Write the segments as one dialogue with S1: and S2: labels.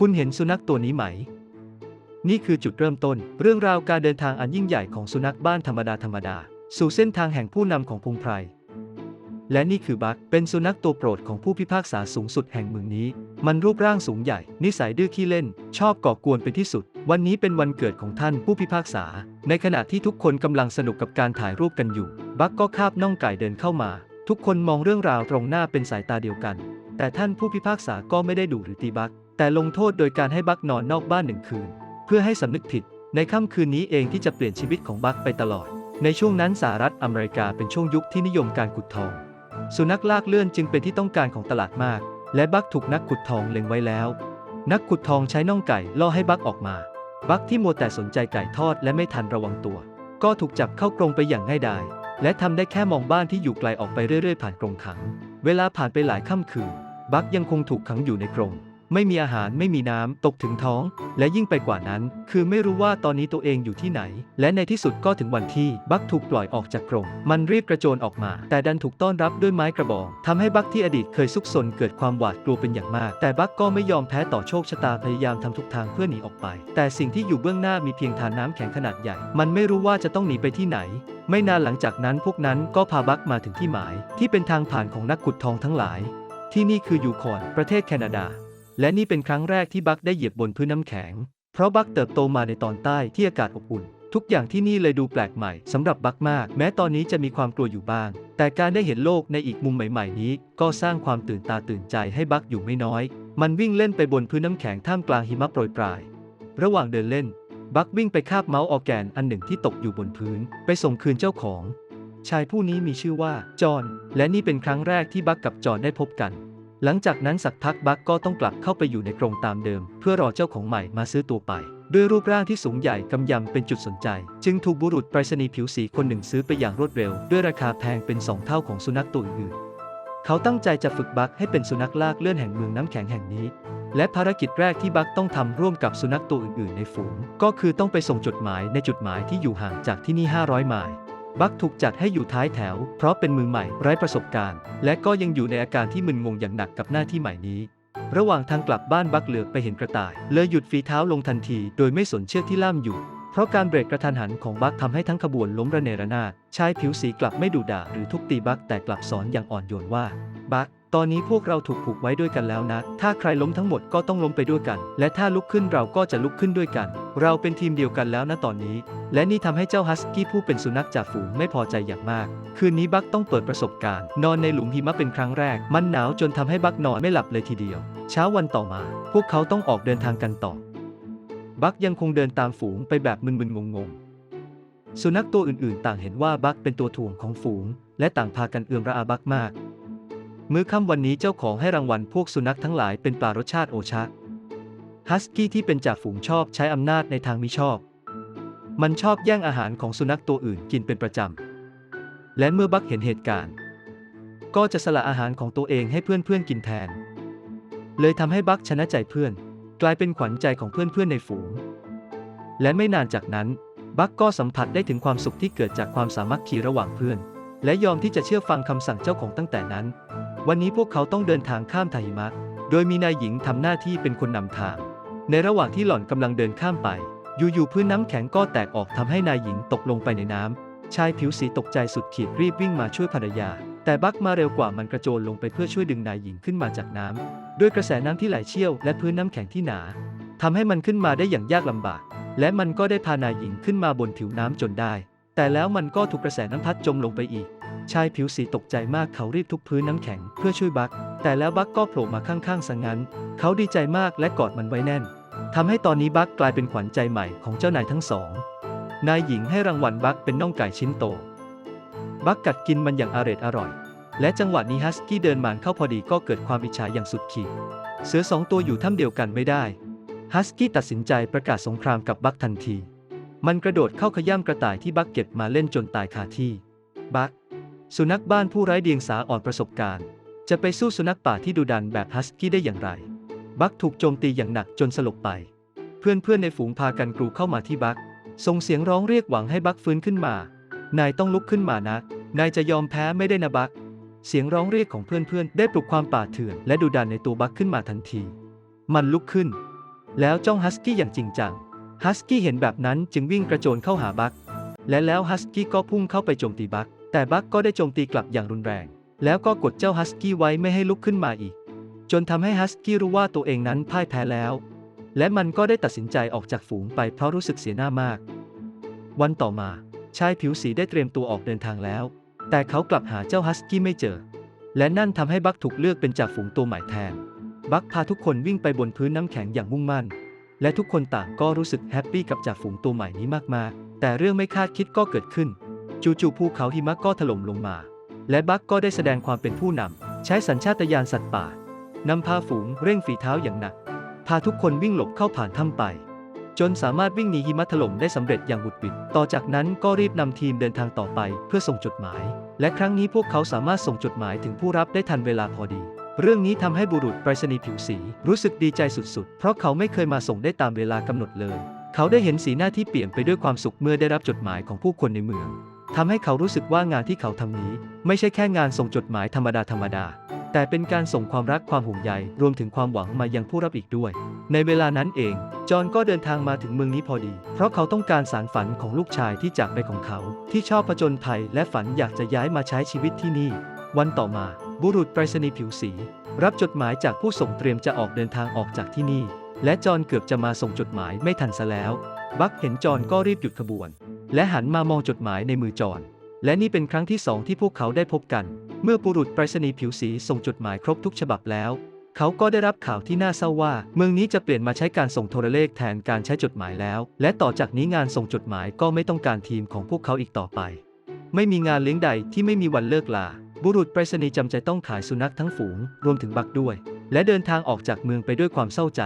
S1: คุณเห็นสุนัขตัวนี้ไหม นี่คือจุดเริ่มต้น เรื่องราวการเดินทางอันยิ่งใหญ่ของสุนัขบ้านธรรมดาธรรมดา สู่เส้นทางแห่งผู้นำของพงไพร และนี่คือบัคเป็นสุนัขตัวโปรดของผู้พิพากษาสูงสุดแห่งเมืองนี้ มันรูปร่างสูงใหญ่ นิสัยดื้อขี้เล่น ชอบก่อกวนเป็นที่สุด วันนี้เป็นวันเกิดของท่านผู้พิพากษา ในขณะที่ทุกคนกำลังสนุกกับการถ่ายรูปกันอยู่ บัคก็คาบน่องไก่เดินเข้ามา ทุกคนมองเรื่องราวตรงหน้าเป็นสายตาเดียวกัน แต่ท่านผู้พิพากษาก็ไม่ได้ดุหรือตีบัค แต่ลงโทษโดยการให้บัคนอนนอกบ้านหนึ่งคืน เพื่อให้สำนึกผิด ในค่ำคืนนี้เองที่จะเปลี่ยนชีวิตของบัคไปตลอด ในช่วงนั้นสหรัฐอเมริกาเป็นช่วงยุคที่นิยมการขุดทอง สุนัขลากเลื่อนจึงเป็นที่ต้องการของตลาดมาก และบัคถูกนักขุดทองเล็งไว้แล้ว นักขุดทองใช้น่องไก่ล่อให้บัคออกมา บัคที่มัวแต่สนใจไก่ทอดและไม่ทันระวังตัว ก็ถูกจับเข้ากรงไปอย่างง่ายดายและทำได้แค่มองบ้านที่อยู่ไกลออกไปเรื่อยๆ ผ่านกรงขัง เวลาผ่านไปหลายค่ำคืน บัคยังคงถูกขังอยู่ในกรง ไม่มีอาหารไม่มีน้ำตกถึงท้อง และยิ่งไปกว่านั้น คือไม่รู้ว่าตอนนี้ตัวเองอยู่ที่ไหน และในที่สุดก็ถึงวันที่บัคถูกปล่อยออกจากกรงมันรีบกระโจนออกมา แต่ดันถูกต้อนรับด้วยไม้กระบองทำให้บัคที่อดีตเคยซุกซนเกิดความหวาดกลัวเป็นอย่างมาก แต่บัคก็ไม่ยอมแพ้ต่อโชคชะตาพยายามทำทุกทางเพื่อหนีออกไป แต่สิ่งที่อยู่เบื้องหน้ามีเพียงฐานน้ำแข็งขนาดใหญ่ มันไม่รู้ว่าจะต้องหนีไปที่ไหนไม่นานหลังจากนั้นพวกนั้นก็พาบัคมาถึงที่หมาย ที่เป็นทางผ่านของนักขุดทองทั้งหลาย ที่นี่คือยูคอนประเทศแคนาดา และนี่เป็นครั้งแรกที่บัคได้เหยียบบนพื้นน้ำแข็ง เพราะบัคเติบโตมาในตอนใต้ที่อากาศอบอุ่น ทุกอย่างที่นี่เลยดูแปลกใหม่สำหรับบัคมาก แม้ตอนนี้จะมีความกลัวอยู่บ้าง แต่การได้เห็นโลกในอีกมุมใหม่ ๆ นี้ ก็สร้างความตื่นตาตื่นใจให้บัคอยู่ไม่น้อย มันวิ่งเล่นไปบนพื้นน้ำแข็งท่ามกลางหิมะโปรยปลาย ระหว่างเดินเล่น บัควิ่งไปคาบเมาส์ออแกนอันหนึ่งที่ตกอยู่บนพื้น ไปส่งคืนเจ้าของ ชายผู้นี้มีชื่อว่าจอห์นและนี่เป็นครั้งแรกที่บัคกับจอห์นได้พบกัน หลังจากนั้นสักพักบัคก็ต้องกลับเข้าไปอยู่ในกรงตามเดิม เพื่อรอเจ้าของใหม่มาซื้อตัวไป ด้วยรูปร่างที่สูงใหญ่กำยำเป็นจุดสนใจ จึงถูกบุรุษไปรษณีย์ผิวสีคนหนึ่งซื้อไปอย่างรวดเร็ว ด้วยราคาแพงเป็นสองเท่าของสุนัขตัวอื่นเขาตั้งใจจะฝึกบัคให้เป็นสุนัขลากเลื่อนแห่งเมืองน้ำแข็งแห่งนี้ และภารกิจแรกที่บัคต้องทำร่วมกับสุนัขตัวอื่นๆ ในฝูง ก็คือต้องไปส่งจดหมายในจุดหมายที่อยู่ห่างจากที่นี่ 500 ไมล์ บักถูกจัดให้อยู่ท้ายแถว เพราะเป็นมือใหม่ไร้ประสบการณ์ และก็ยังอยู่ในอาการที่มึนงงอย่างหนักกับหน้าที่ใหม่นี้ ระหว่างทางกลับบ้านบักเหลือบไปเห็นกระต่ายเลยหยุดฝีเท้าลงทันที โดยไม่สนเชือกที่ล่ามอยู่ เพราะการเบรกกระทันหันของบัคทำให้ทั้งขบวนล้มระเนระนาดชายผิวสีกลับไม่ดุด่าหรือทุบตีบัคแต่กลับสอนอย่างอ่อนโยนว่าบัค ตอนนี้พวกเราถูกผูกไว้ด้วยกันแล้วนะ ถ้าใครล้มทั้งหมดก็ต้องล้มไปด้วยกัน และถ้าลุกขึ้นเราก็จะลุกขึ้นด้วยกัน เราเป็นทีมเดียวกันแล้วนะตอนนี้ และนี่ทำให้เจ้าฮัสกี้ผู้เป็นสุนัขจ่าฝูงไม่พอใจอย่างมาก คืนนี้บัคต้องเปิดประสบการณ์ นอนในหลุมหิมะเป็นครั้งแรก มันหนาวจนทำให้บัคนอนไม่หลับเลยทีเดียว เช้าวันต่อมา พวกเขาต้องออกเดินทางกันต่อ บัคยังคงเดินตามฝูงไปแบบมึนๆงงๆสุนัขตัวอื่นๆ ต่างเห็นว่าบัคเป็นตัวถ่วงของฝูง และต่างพากันเอือมระอาบัคมาก มื้อค่ำวันนี้เจ้าของให้รางวัลพวกสุนัขทั้งหลายเป็นปลารสชาติโอชะฮัสกี้ที่เป็นจ่าฝูงชอบใช้อำนาจในทางมิชอบ มันชอบแย่งอาหารของสุนัขตัวอื่นกินเป็นประจำ และเมื่อบัคเห็นเหตุการณ์ ก็จะสละอาหารของตัวเองให้เพื่อนๆกินแทน เลยทำให้บัคชนะใจเพื่อน กลายเป็นขวัญใจของเพื่อนๆในฝูง และไม่นานจากนั้น บัคก็สัมผัสได้ถึงความสุขที่เกิดจากความสามัคคีระหว่างเพื่อน และยอมที่จะเชื่อฟังคำสั่งเจ้าของตั้งแต่นั้น วันนี้พวกเขาต้องเดินทางข้ามทาหิมะ โดยมีนายหญิงทำหน้าที่เป็นคนนำทาง ในระหว่างที่หล่อนกำลังเดินข้ามไป อยู่ๆพื้นน้ำแข็งก็แตกออกทำให้นายหญิงตกลงไปในน้ำชายผิวสีตกใจสุดขีดรีบวิ่งมาช่วยภรรยา แต่บักมาเร็วกว่ามันกระโจนลงไปเพื่อช่วยดึงนายหญิงขึ้นมาจากน้ำด้วยกระแสน้ำที่ไหลเชี่ยวและพื้นน้ำแข็งที่หนาทำให้มันขึ้นมาได้อย่างยากลำบาก และมันก็ได้พานายหญิงขึ้นมาบนผิวน้ำจนได้ แต่แล้วมันก็ถูกกระแสน้ำพัดจมลงไปอีก ชายผิวสีตกใจมากเขารีบทุบพื้นน้ำแข็งเพื่อช่วยบัก แต่แล้วบักก็โผล่มาข้างๆสังงั้น เขาดีใจมากและกอดมันไว้แน่นทำให้ตอนนี้บักกลายเป็นขวัญใจใหม่ของเจ้านายทั้งสอง นายหญิงให้รางวัลบักเป็นน่องไก่ชิ้นโต บักกัดกินมันอย่างอร็ดอร่อย และจังหวะนี้ฮัสกี้เดินมาเข้าพอดีก็เกิดความอิจฉาอย่างสุดขีด เสือสองตัวอยู่ถ้ำเดียวกันไม่ได้ ฮัสกี้ตัดสินใจประกาศสงครามกับบักทันที มันกระโดดเข้าขย้ำกระต่ายที่บักเก็บมาเล่นจนตายคาที่ บัก สุนัขบ้านผู้ไร้เดียงสาอ่อนประสบการณ์ จะไปสู้สุนัขป่าที่ดุดันแบบฮัสกี้ได้อย่างไร บักถูกโจมตีอย่างหนักจนสลบไป เพื่อนๆในฝูงพากันกรูเข้ามาที่บักส่งเสียงร้องเรียกหวังให้บักฟื้นขึ้นมา นายต้องลุกขึ้นมานะ นายจะยอมแพ้ไม่ได้นะบัก เสียงร้องเรียกของเพื่อนๆ ได้ปลุกความป่าเถื่อนและดุดันในตัวบักขึ้นมาทันที มันลุกขึ้น แล้วจ้องฮัสกี้อย่างจริงจัง ฮัสกี้เห็นแบบนั้นจึงวิ่งกระโจนเข้าหาบัก และแล้วฮัสกี้ก็พุ่งเข้าไปโจมตีบัก แต่บักก็ได้โจมตีกลับอย่างรุนแรง แล้วก็กดเจ้าฮัสกี้ไว้ไม่ให้ลุกขึ้นมาอีก จนทำให้ฮัสกี้รู้ว่าตัวเองนั้นพ่ายแพ้แล้ว และมันก็ได้ตัดสินใจออกจากฝูงไปเพราะรู้สึกเสียหน้ามาก วันต่อมาชายผิวสีได้เตรียมตัวออกเดินทางแล้ว แต่เขากลับหาเจ้าฮัสกี้ไม่เจอ และนั่นทำให้บักถูกเลือกเป็นจ่าฝูงตัวใหม่แทน บักพาทุกคนวิ่งไปบนพื้นน้ำแข็งอย่างมุ่งมั่น และทุกคนต่างก็รู้สึกแฮปปี้กับจ่าฝูงตัวใหม่นี้มากๆ แต่เรื่องไม่คาดคิดก็เกิดขึ้น จู่ๆภูเขาหิมะก็ถล่มลงมา และบักก็ได้แสดงความเป็นผู้นำ ใช้สัญชาตญาณสัตว์ป่านำพาฝูงเร่งฝีเท้าอย่างหนัก พาทุกคนวิ่งหลบเข้าผ่านถ้ำไป จนสามารถวิ่งหนีหิมะถล่มได้สำเร็จอย่างบุดบิด ต่อจากนั้นก็รีบนำทีมเดินทางต่อไปเพื่อส่งจดหมาย และครั้งนี้พวกเขาสามารถส่งจดหมายถึงผู้รับได้ทันเวลาพอดี เรื่องนี้ทำให้บุรุษไปรษณีย์ผิวสีรู้สึกดีใจสุดๆ เพราะเขาไม่เคยมาส่งได้ตามเวลากำหนดเลย เขาได้เห็นสีหน้าที่เปลี่ยนไปด้วยความสุขเมื่อได้รับจดหมายของผู้คนในเมือง ทำให้เขารู้สึกว่างานที่เขาทำนี้ ไม่ใช่แค่งานส่งจดหมายธรรมดาธรรมดา แต่เป็นการส่งความรักความห่วงใยรวมถึงความหวังมายังผู้รับอีกด้วย ในเวลานั้นเอง จอห์นก็เดินทางมาถึงเมืองนี้พอดี เพราะเขาต้องการสารฝันของลูกชายที่จากไปของเขา ที่ชอบผจญภัยและฝันอยากจะย้ายมาใช้ชีวิตที่นี่ วันต่อมา บุรุษไปรษณีย์ผิวสี รับจดหมายจากผู้ส่งเตรียมจะออกเดินทางออกจากที่นี่ และจอห์นเกือบจะมาส่งจดหมายไม่ทันซะแล้ว บักเห็นจอห์นก็รีบหยุดขบวน และหันมามองจดหมายในมือจอนและนี่เป็นครั้งที่สองที่พวกเขาได้พบกัน เมื่อบุรุษไปรษณีย์ผิวสีส่งจดหมายครบทุกฉบับแล้ว เขาก็ได้รับข่าวที่น่าเศร้าว่า เมืองนี้จะเปลี่ยนมาใช้การส่งโทรเลขแทนการใช้จดหมายแล้ว และต่อจากนี้งานส่งจดหมายก็ไม่ต้องการทีมของพวกเขาอีกต่อไป ไม่มีงานเลี้ยงใดที่ไม่มีวันเลิกลา บุรุษไปรษณีย์จำใจต้องขายสุนัขทั้งฝูงรวมถึงบักด้วย และเดินทางออกจากเมืองไปด้วยความเศร้าใจ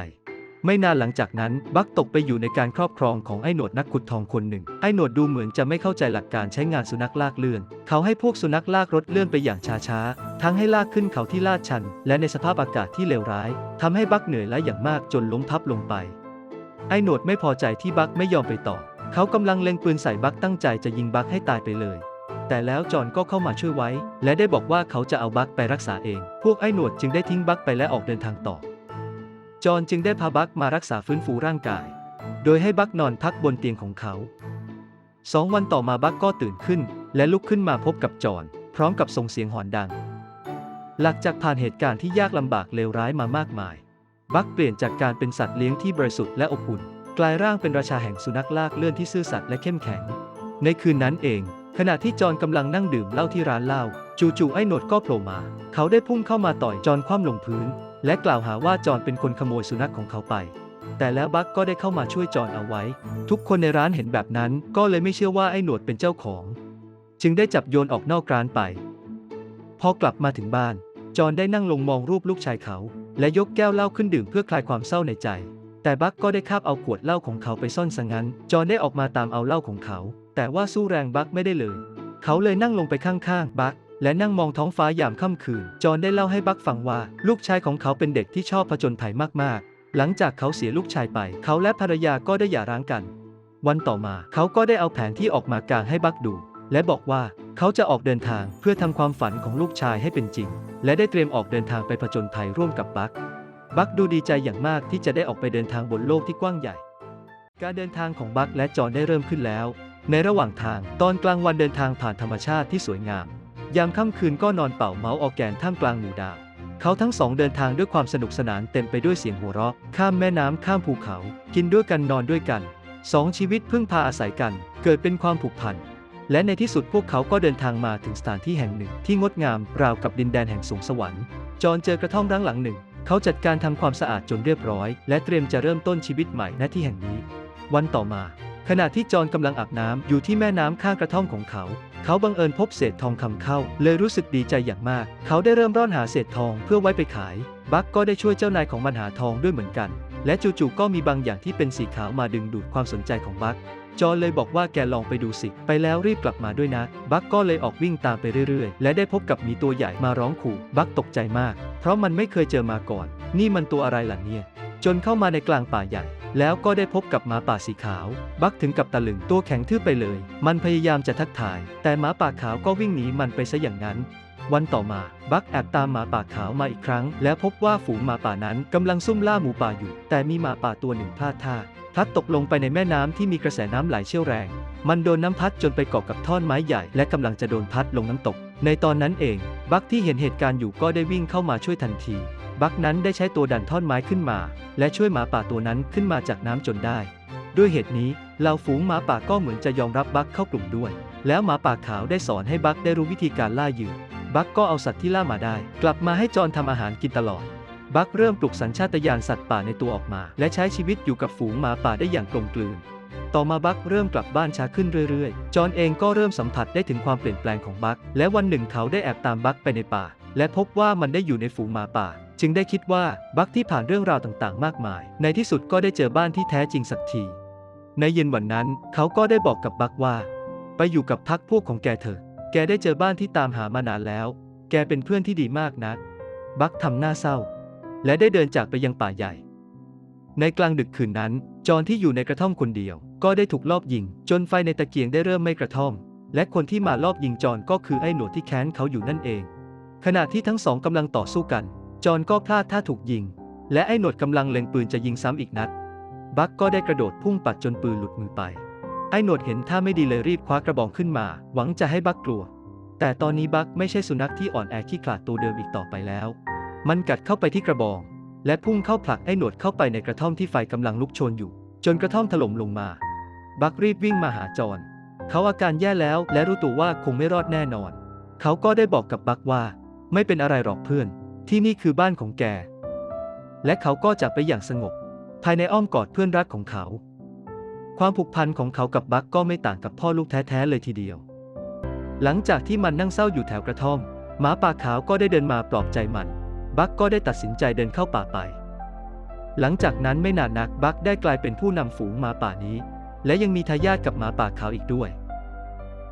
S1: ไม่นานหลังจากนั้นบักตกไปอยู่ในการครอบครองของไอ้หนวดนักขุดทองคนหนึ่ง ไอ้หนวดดูเหมือนจะไม่เข้าใจหลักการใช้งานสุนัขลากเลื่อน เขาให้พวกสุนัขลากรถเลื่อนไปอย่างช้าๆ ทั้งให้ลากขึ้นเขาที่ลาดชัน และในสภาพอากาศที่เลวร้ายทำให้บักเหนื่อยและอย่างมากจนล้มพับลงไป ไอ้หนวดไม่พอใจที่บักไม่ยอมไปต่อ เขากำลังเล็งปืนใส่บักตั้งใจจะยิงบักให้ตายไปเลยแต่แล้วจอห์นก็เข้ามาช่วยไว้ และได้บอกว่าเขาจะเอาบักไปรักษาเอง พวกไอ้หนวดจึงได้ทิ้งบักไปและออกเดินทางต่อ จอห์นจึงได้พาบักมารักษาฟื้นฟูร่างกาย โดยให้บักนอนพักบนเตียงของเขาสองวันต่อมาบักก็ตื่นขึ้น และลุกขึ้นมาพบกับจอห์นพร้อมกับส่งเสียงหอนดัง หลังจากผ่านเหตุการณ์ที่ยากลำบากเลวร้ายมามากมาย บักเปลี่ยนจากการเป็นสัตว์เลี้ยงที่บริสุทธิ์และอบอุ่น กลายร่างเป็นราชาแห่งสุนัขลากเลื่อนที่ซื่อสัตย์และเข้มแข็ง ในคืนนั้นเอง ขณะที่จอห์นกำลังนั่งดื่มเหล้าที่ร้านเหล้าจู่ๆไอ้หนวดก็โผล่มา เขาได้พุ่งเข้ามาต่อยจอห์นคว่ำลงพื้น และกล่าวหาว่าจอห์นเป็นคนขโมยสุนัขของเขาไป แต่แล้วบักก็ได้เข้ามาช่วยจอห์นเอาไว้ ทุกคนในร้านเห็นแบบนั้นก็เลยไม่เชื่อว่าไอ้หนวดเป็นเจ้าของ จึงได้จับโยนออกนอกร้านไป พอกลับมาถึงบ้าน จอห์นได้นั่งลงมองรูปลูกชายเขา และยกแก้วเหล้าขึ้นดื่มเพื่อคลายความเศร้าในใจ แต่บักก็ได้คาบเอาขวดเหล้าของเขาไปซ่อนซะงั้น จอห์นได้ออกมาตามเอาเหล้าของเขา แต่ว่าสู้แรงบักไม่ได้เลย เขาเลยนั่งลงไปข้างๆบัก และนั่งมองท้องฟ้ายามค่ำคืน จอห์นได้เล่าให้บักฟังว่า ลูกชายของเขาเป็นเด็กที่ชอบผจญภัยมากๆ หลังจากเขาเสียลูกชายไป เขาและภรรยาก็ได้หย่าร้างกัน วันต่อมาเขาก็ได้เอาแผนที่ออกมากางให้บักดู และบอกว่าเขาจะออกเดินทางเพื่อทำความฝันของลูกชายให้เป็นจริง และได้เตรียมออกเดินทางไปผจญภัยร่วมกับบักบักดูดีใจอย่างมากที่จะได้ออกไปเดินทางบนโลกที่กว้างใหญ่ การเดินทางของบักและจอห์นได้เริ่มขึ้นแล้ว ในระหว่างทางตอนกลางวันเดินทางผ่านธรรมชาติที่สวยงาม ยามค่ำคืนก็นอนเป่าเมาส์ออร์แกนท่ามกลางหมู่ดาว เขาทั้งสองเดินทางด้วยความสนุกสนานเต็มไปด้วยเสียงหัวเราะ ข้ามแม่น้ำข้ามภูเขา กินด้วยกันนอนด้วยกัน สองชีวิตพึ่งพาอาศัยกัน เกิดเป็นความผูกพัน และในที่สุดพวกเขาก็เดินทางมาถึงสถานที่แห่งหนึ่ง ที่งดงามราวกับดินแดนแห่งสวงสวรรค์ จอห์นเจอกระท่อมร้างหลังหนึ่ง เขาจัดการทำความสะอาดจนเรียบร้อย และเตรียมจะเริ่มต้นชีวิตใหม่ณที่แห่งนี้ วันต่อมา ขณะที่จอห์นกำลังอาบน้ำอยู่ที่แม่น้ำข้างกระท่อมของเขา เขาบังเอิญพบเศษทองคำเข้า เลยรู้สึกดีใจอย่างมาก เขาได้เริ่มร่อนหาเศษทองเพื่อไว้ไปขาย บักก็ได้ช่วยเจ้านายของมันหาทองด้วยเหมือนกัน และจู่ๆก็มีบางอย่างที่เป็นสีขาวมาดึงดูดความสนใจของบักจอนเลยบอกว่าแกลองไปดูสิ ไปแล้วรีบกลับมาด้วยนะ บักก็เลยออกวิ่งตามไปเรื่อยๆ และได้พบกับมีตัวใหญ่มาร้องขู่ บักตกใจมาก เพราะมันไม่เคยเจอมาก่อน นี่มันตัวอะไรล่ะเนี่ย จนเข้ามาในกลางป่าใหญ่ แล้วก็ได้พบกับหมาป่าสีขาว บักถึงกับตะลึงตัวแข็งทื่อไปเลย มันพยายามจะทักทาย แต่หมาป่าขาวก็วิ่งหนีมันไปซะอย่างนั้น วันต่อมา บักแอบตามหมาป่าขาวมาอีกครั้ง แล้วพบว่าฝูงหมาป่านั้นกำลังซุ่มล่าหมูป่าอยู่ แต่มีหมาป่าตัวหนึ่งพลาดท่าพลัดตกลงไปในแม่น้ำที่มีกระแสน้ำไหลเชี่ยวแรง มันโดนน้ำพัดจนไปเกาะกับท่อนไม้ใหญ่และกำลังจะโดนพัดลงน้ำตก ในตอนนั้นเอง บักที่เห็นเหตุการณ์อยู่ก็ได้วิ่งเข้ามาช่วยทันที บักนั้นได้ใช้ตัวดันท่อนไม้ขึ้นมา และช่วยหมาป่าตัวนั้นขึ้นมาจากน้ำจนได้ ด้วยเหตุนี้เหล่าฝูงหมาป่าก็เหมือนจะยอมรับบักเข้ากลุ่มด้วย แล้วหมาป่าขาวได้สอนให้บักได้รู้วิธีการล่าเหยื่อบักก็เอาสัตว์ที่ล่ามาได้ กลับมาให้จอนทำอาหารกินตลอด บักเริ่มปลุกสัญชาตญาณสัตว์ป่าในตัวออกมา และใช้ชีวิตอยู่กับฝูงหมาป่าได้อย่างกลมกลืน ต่อมาบักเริ่มกลับบ้านช้าขึ้นเรื่อยๆ จอนเองก็เริ่มสัมผัสได้ถึงความเปลี่ยนแปลงของบัก และวันหนึ่งเขาได้แอบตามบักไปในป่า และพบว่ามันได้อยู่ในฝูงหมาป่า จึงได้คิดว่าบักที่ผ่านเรื่องราวต่างๆ มากมาย ในที่สุดก็ได้เจอบ้านที่แท้จริงสักที ในเย็นวันนั้นเขาก็ได้บอกกับบักว่า ไปอยู่กับพักพวกของแกเถอะ แกได้เจอบ้านที่ตามหามานานแล้ว แกเป็นเพื่อนที่ดีมากนะบักทำหน้าเศร้า และได้เดินจากไปยังป่าใหญ่ ในกลางดึกคืนนั้น จอนที่อยู่ในกระท่อมคนเดียว ก็ได้ถูกลอบยิง จนไฟในตะเกียงได้เริ่มไม่กระท่อม และคนที่มาลอบยิงจอนก็คือไอ้หนวดที่แค้นเขาอยู่นั่นเอง ขณะที่ทั้งสองกำลังต่อสู้กัน จอนก็พลาดท่าถูกยิง และไอ้หนวดกำลังเล็งปืนจะยิงซ้ำอีกนัด บักก็ได้กระโดดพุ่งปัดจนปืนหลุดมือไป ไอ้หนวดเห็นท่าไม่ดีเลยรีบคว้ากระบองขึ้นมา หวังจะให้บักกลัว แต่ตอนนี้บักไม่ใช่สุนัขที่อ่อนแอขี้ขลาดตัวเดิมอีกต่อไปแล้ว มันกัดเข้าไปที่กระบอง และพุ่งเข้าผลักไอ้หนวดเข้าไปในกระท่อมที่ไฟกำลังลุกโชนอยู่ จนกระท่อมถล่มลงมา บักรีบวิ่งมาหาจอนเขาอาการแย่แล้วและรู้ตัวว่าคงไม่รอดแน่นอน เขาก็ได้บอกกับบักว่า ไม่เป็นอะไรหรอกเพื่อน ที่นี่คือบ้านของแก และเขาก็จากไปอย่างสงบ ภายในอ้อมกอดเพื่อนรักของเขา ความผูกพันของเขากับบักก็ไม่ต่างกับพ่อลูกแท้ๆเลยทีเดียว หลังจากที่มันนั่งเศร้าอยู่แถวกระท่อม หมาป่าขาวก็ได้เดินมาปลอบใจมัน บักก็ได้ตัดสินใจเดินเข้าป่าไป หลังจากนั้นไม่นานนักบักได้กลายเป็นผู้นำฝูงหมาป่านี้ และยังมีทายาทกับหมาป่าขาวอีกด้วย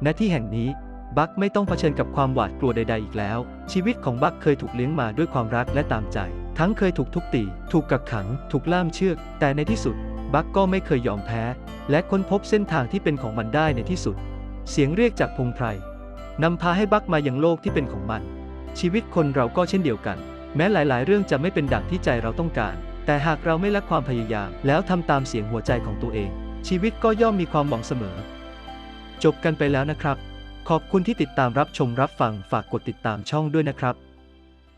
S1: ณที่แห่งนี้ บักไม่ต้องเผชิญกับความหวาดกลัวใด ๆ อีกแล้ว ชีวิตของบักเคยถูกเลี้ยงมาด้วยความรักและตามใจ ทั้งเคยถูกทุบตี ถูกกักขัง ถูกล่ามเชือก แต่ในที่สุด บักก็ไม่เคยยอมแพ้ และค้นพบเส้นทางที่เป็นของมันได้ในที่สุด เสียงเรียกจากพงไพรนำพาให้บักมายังโลกที่เป็นของมัน ชีวิตคนเราก็เช่นเดียวกัน แม้หลาย ๆ เรื่องจะไม่เป็นดังที่ใจเราต้องการ แต่หากเราไม่ละความพยายาม แล้วทำตามเสียงหัวใจของตัวเอง ชีวิตก็ย่อมมีความหวังเสมอ จบกันไปแล้วนะครับ ขอบคุณที่ติดตามรับชมรับฟังฝากกดติดตามช่องด้วยนะครับ